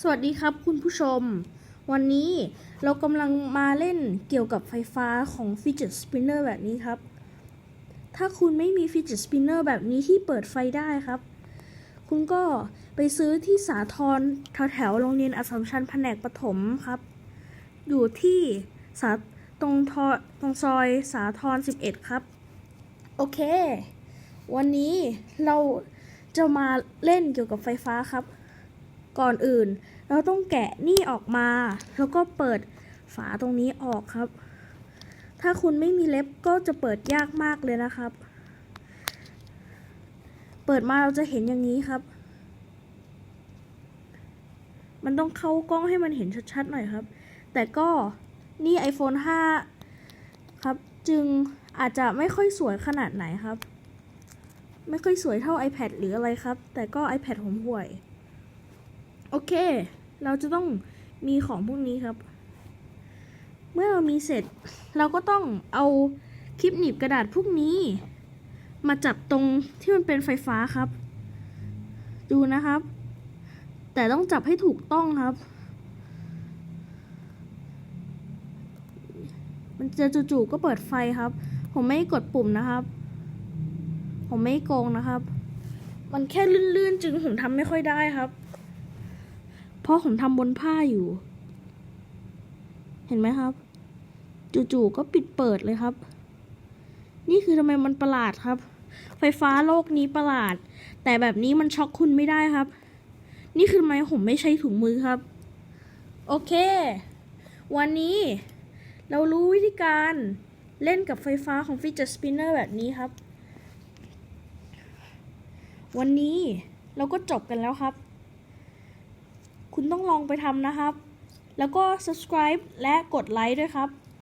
สวัสดีครับคุณผู้ชม วันนี้เรากำลังมาเล่นเกี่ยวกับไฟฟ้าของ Fidget Spinner แบบนี้ครับ ถ้าคุณไม่มี Fidget Spinner แบบนี้ที่เปิดไฟได้ครับ คุณก็ไปซื้อที่สาทรแถวแถวๆโรงเรียนอัสสัมชัญแผนกประถมครับ อยู่ที่สาตรงทอตรงซอยสาทร11 ครับ โอเค วันนี้เราจะมาเล่นเกี่ยวกับไฟฟ้าครับ ก่อนอื่น เราต้องแกะนี่ออกมา แล้วก็เปิดฝาตรงนี้ออกครับ ถ้าคุณไม่มีเล็บก็จะเปิดยากมากเลยนะครับ เปิดมาเราจะเห็นอย่างนี้ครับ มันต้องเข้ากล้องให้มันเห็นชัดๆหน่อยครับ แต่ก็นี่ iPhone 5 ครับ จึงอาจจะไม่ค่อยสวยขนาดไหนครับ ไม่ค่อยสวยเท่า iPad หรืออะไรครับ แต่ก็ iPad ผมห่วย โอเค เราจะต้องมีของพวกนี้ครับ เมื่อเรามีเสร็จ เราก็ต้องเอาคลิปหนีบกระดาษพวกนี้ มาจับตรงที่มันเป็นไฟฟ้าครับ ดูนะครับ แต่ต้องจับให้ถูกต้องครับ มันจะจู่ๆก็เปิดไฟครับ ผมไม่กดปุ่มนะครับ ผมไม่โกงนะครับ มันแค่ลื่นๆ จึงผมทำไม่ค่อยได้ครับ เพราะผมทำบนผ้าอยู่ เห็นไหมครับ จู่ๆก็ปิดเปิดเลยครับ นี่คือทำไมมันประหลาดครับ ไฟฟ้าโลกนี้ประหลาด แต่แบบนี้มันช็อกคุณไม่ได้ครับ นี่คือทำไมผมไม่ใช้ถุงมือครับ โอเค วันนี้เรารู้วิธีการเล่นกับไฟฟ้าของ Fidget Spinner แบบนี้ครับ วันนี้เราก็จบกันแล้วครับ คุณต้องลองไปทำนะครับ แล้วก็ subscribe และกดไลค์ด้วยครับ